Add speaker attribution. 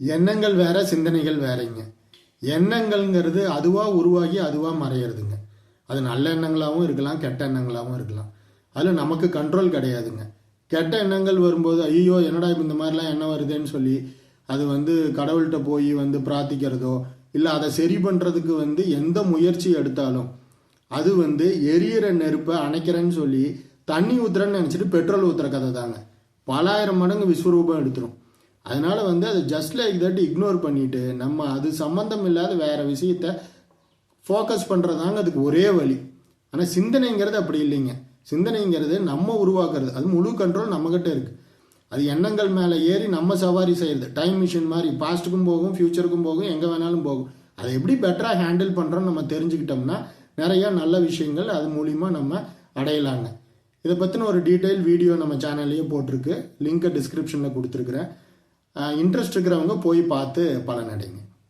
Speaker 1: எண்ணங்கள் வேற சிந்தனைகள் வேறங்க. எண்ணங்கள்ங்கிறது அதுவாக உருவாகி அதுவாக மறையிறதுங்க. அது நல்ல எண்ணங்களாகவும் இருக்கலாம் கெட்ட எண்ணங்களாகவும் இருக்கலாம். அதில் நமக்கு கண்ட்ரோல் கிடையாதுங்க. கெட்ட எண்ணங்கள் வரும்போது ஐயோ என்னடா இப்போ இந்த மாதிரிலாம் எண்ணம் வருதுன்னு சொல்லி அது வந்து கடவுள்கிட்ட போய் வந்து பிரார்த்திக்கிறதோ இல்லை அதை சரி பண்ணுறதுக்கு வந்து எந்த முயற்சி எடுத்தாலும் அது வந்து எரியிற நெருப்பை அணைக்கிறேன்னு சொல்லி தண்ணி ஊத்துறேன்னு நினச்சிட்டு பெட்ரோல் ஊத்துற கதை தாங்க. பலாயிரம் மடங்கு விஸ்வரூபம் எடுத்துரும். அதனால் வந்து அதை ஜஸ்ட் லைக் தட் இக்னோர் பண்ணிவிட்டு நம்ம அது சம்மந்தம் இல்லாத வேறு விஷயத்த ஃபோக்கஸ் பண்ணுறதாங்க அதுக்கு ஒரே வழி. ஆனால் சிந்தனைங்கிறது அப்படி இல்லைங்க. சிந்தனைங்கிறது நம்ம உருவாக்குறது. அது முழு கண்ட்ரோல் நம்மக்கிட்ட இருக்குது அது எண்ணங்கள் மேலே ஏறி நம்ம சவாரி செய்கிறது டைம் மிஷின் மாதிரி பாஸ்ட்டுக்கும் போகும் ஃப்யூச்சருக்கும் போகும் எங்கே வேணாலும் போகும். அதை எப்படி பெட்டராக ஹேண்டில் பண்ணுறோன்னு நம்ம தெரிஞ்சுக்கிட்டோம்னா நிறையா நல்ல விஷயங்கள் அது மூலிமா நம்ம அடையலாங்க. இதை பற்றின ஒரு டீட்டெயில் வீடியோ நம்ம சேனல்லையே போட்டிருக்கு. லிங்கை டிஸ்கிரிப்ஷனில் கொடுத்துருக்குறேன். இன்ட்ரெஸ்ட் இருக்கிறவங்க போய் பார்த்து பலனடைங்க.